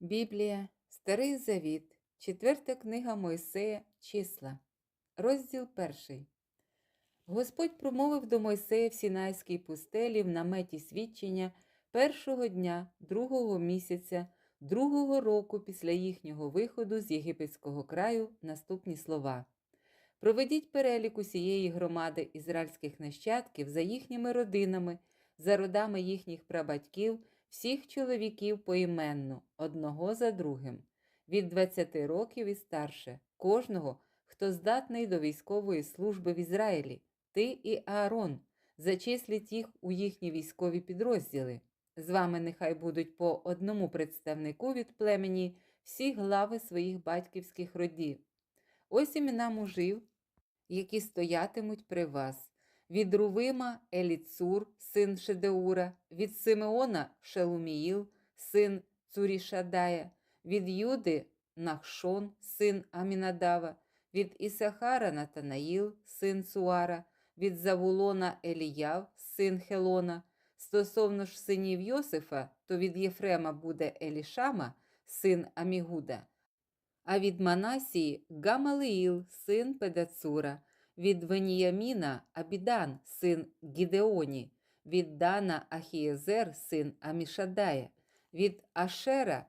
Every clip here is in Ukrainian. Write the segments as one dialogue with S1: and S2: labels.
S1: Біблія, Старий Завіт, четверта книга Мойсея, числа, розділ перший. Господь промовив до Мойсея в Сінайській пустелі в наметі свідчення першого дня другого місяця другого року після їхнього виходу з єгипетського краю наступні слова. Проведіть перелік усієї громади ізраїльських нащадків за їхніми родинами, за родами їхніх прабатьків, всіх чоловіків поіменно, одного за другим, від 20 років і старше, кожного, хто здатний до військової служби в Ізраїлі, ти і Аарон, зачисліть їх у їхні військові підрозділи. З вами нехай будуть по одному представнику від племені всі глави своїх батьківських родів. Ось імена мужів, які стоятимуть при вас. Від Рувима Еліцур, син Шедеура, від Симеона Шелуміїл, син Цурішадая, від Юди Нахшон, син Амінадава, від Ісахара Натанаїл, син Суара, від Завулона Еліяв, син Хелона. Стосовно ж синів Йосифа, то від Єфрема буде Елішама, син Амігуда, а від Манасії Гамалиїл, син Педацура, від Веніяміна Абідан, син Гідеоні, від Дана Ахієзер, син Амішадая, від Ашера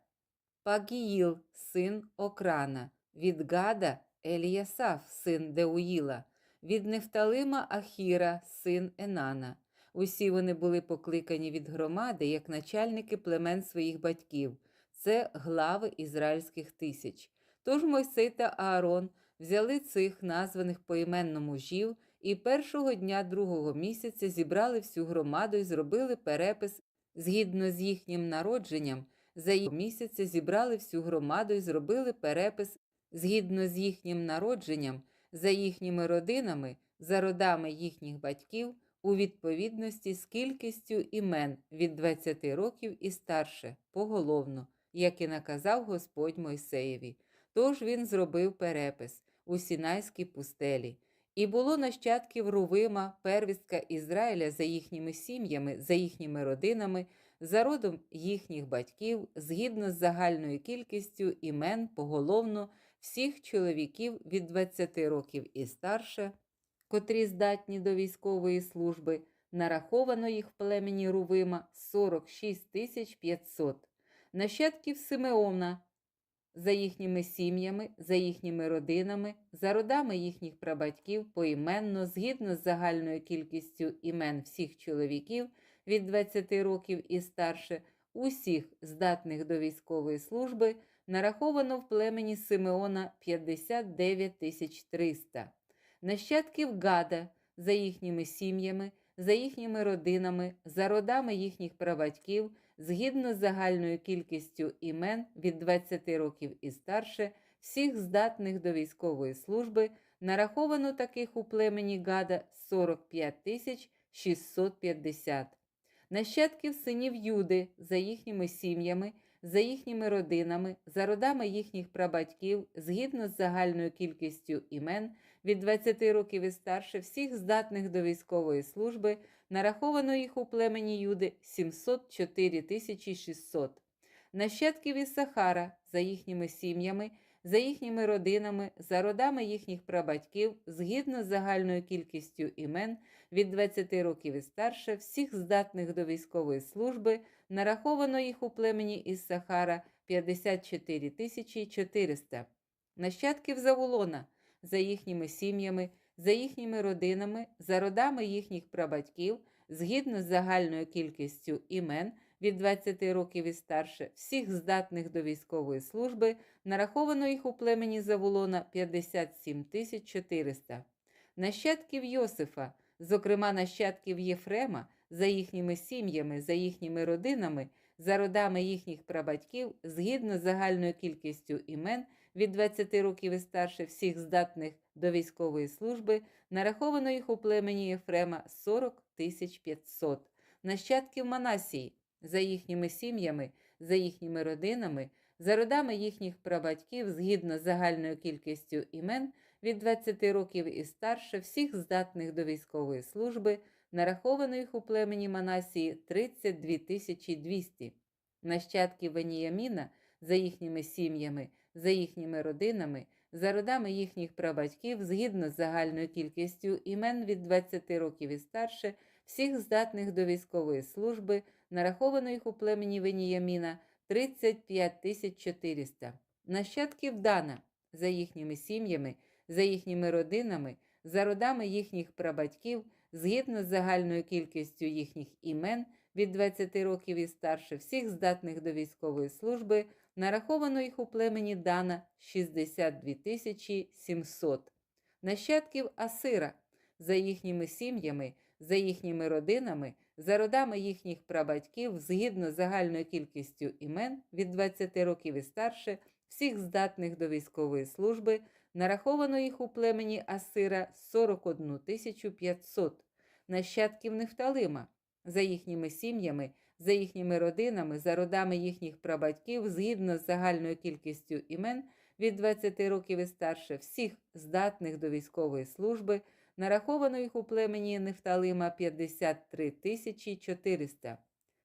S1: Пагіїл, син Окрана, від Гада Еліясаф, син Деуїла, від Нефталима Ахіра, син Енана. Усі вони були покликані від громади як начальники племен своїх батьків. Це глави ізраїльських тисяч. Тож Мойсей та Аарон взяли цих названих поіменно мужів і першого дня другого місяця зібрали всю громаду і зробили перепис згідно з їхнім народженням. За їх місяця зібрали всю громаду і зробили перепис згідно з їхнім народженням, за їхніми родинами, за родами їхніх батьків у відповідності з кількістю імен від 20 років і старше, поголовно, як і наказав Господь Мойсеєві. Тож він зробив перепис у Сінайській пустелі. І було нащадків Рувима, первістка Ізраїля за їхніми сім'ями, за їхніми родинами, за родом їхніх батьків, згідно з загальною кількістю імен поголовно всіх чоловіків від 20 років і старше, котрі здатні до військової служби, нараховано їх в племені Рувима 46 500. Нащадків Симеона за їхніми сім'ями, за їхніми родинами, за родами їхніх прабатьків поіменно, згідно з загальною кількістю імен всіх чоловіків від 20 років і старше, усіх здатних до військової служби, нараховано в племені Симеона 59 300. Нащадків Гада за їхніми сім'ями, за їхніми родинами, за родами їхніх прабатьків, згідно з загальною кількістю імен від 20 років і старше, всіх здатних до військової служби, нараховано таких у племені Гада 45 тисяч 650. Нащадків синів Юди за їхніми сім'ями, за їхніми родинами, за родами їхніх прабатьків, згідно з загальною кількістю імен від 20 років і старше, всіх здатних до військової служби, нараховано їх у племені Юди 704 тисячі 600. Нащадків Ісахара за їхніми сім'ями, за їхніми родинами, за родами їхніх прабатьків, згідно з загальною кількістю імен від 20 років і старше, всіх здатних до військової служби, нараховано їх у племені Іссахара 54 тисячі 400. Нащадків Завулона за їхніми сім'ями, за їхніми родинами, за родами їхніх прабатьків, згідно з загальною кількістю імен від 20 років і старше, всіх здатних до військової служби, нараховано їх у племені Завулона 57 тисяч 400. Нащадків Йосифа, зокрема нащадків Єфрема, за їхніми сім'ями, за їхніми родинами, за родами їхніх прабатьків, згідно з загальною кількістю імен від 20 років і старше всіх здатних до військової служби, нараховано їх у племені Єфрема 40 тисяч 500. Нащадків Манасії, за їхніми сім'ями, за їхніми родинами, за родами їхніх прабатьків, згідно з загальною кількістю імен від 20 років і старше всіх здатних до військової служби, нараховано їх у племені Манасії 32 тисячі 200. Нащадків Веніяміна за їхніми сім'ями, за їхніми родинами, за родами їхніх прабатьків згідно з загальною кількістю імен від 20 років і старше, всіх здатних до військової служби, нараховано їх у племені Веніяміна 35 тисяч 400. Нащадків Дана за їхніми сім'ями, за їхніми родинами, за родами їхніх прабатьків, згідно з загальною кількістю їхніх імен від 20 років і старше, всіх здатних до військової служби, нараховано їх у племені Дана 62 тисячі 700. Нащадків Асира за їхніми сім'ями, за їхніми родинами, за родами їхніх прабатьків, згідно з загальною кількістю імен від 20 років і старше, всіх здатних до військової служби, нараховано їх у племені Асира 41 500. Нащадків Нефталима за їхніми сім'ями, за їхніми родинами, за родами їхніх прабатьків, згідно з загальною кількістю імен від 20 років і старше, всіх здатних до військової служби, нараховано їх у племені Нефталима 53 тисячі 400.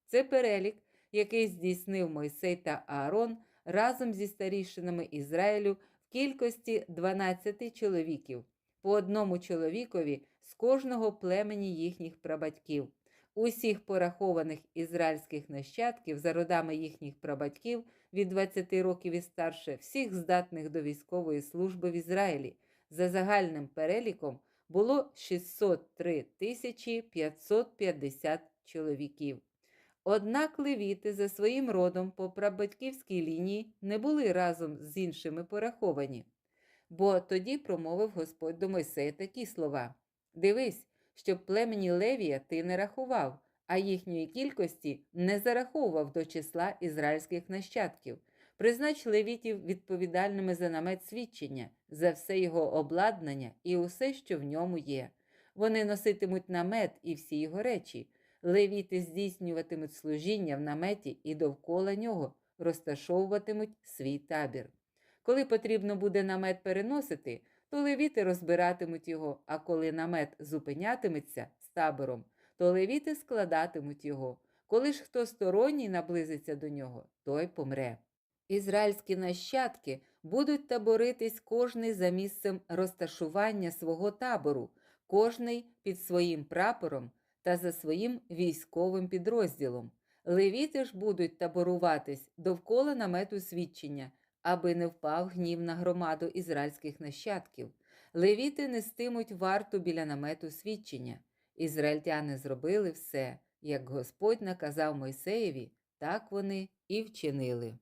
S1: Це перелік, який здійснив Мойсей та Аарон разом зі старішинами Ізраїлю кількості 12 чоловіків, по одному чоловікові з кожного племені їхніх прабатьків. Усіх порахованих ізраїльських нащадків за родами їхніх прабатьків від 20 років і старше, всіх здатних до військової служби в Ізраїлі, за загальним переліком було 603 тисячі 550 чоловіків. Однак левіти за своїм родом по прабатьківській лінії не були разом з іншими пораховані. Бо тоді промовив Господь до Мойсея такі слова: Дивись, щоб племені Левія ти не рахував, а їхньої кількості не зараховував до числа ізраїльських нащадків. Признач левітів відповідальними за намет свідчення, за все його обладнання і усе, що в ньому є. Вони носитимуть намет і всі його речі. Левіти здійснюватимуть служіння в наметі і довкола нього розташовуватимуть свій табір. Коли потрібно буде намет переносити, то левіти розбиратимуть його, а коли намет зупинятиметься з табором, то левіти складатимуть його. Коли ж хто сторонній наблизиться до нього, той помре. Ізраїльські нащадки будуть таборитись кожний за місцем розташування свого табору, кожний під своїм прапором та за своїм військовим підрозділом. Левіти ж будуть таборуватись довкола намету свідчення, аби не впав гнів на громаду ізраїльських нащадків. Левіти нестимуть варту біля намету свідчення. Ізраїльтяни зробили все, як Господь наказав Мойсеєві, так вони і вчинили.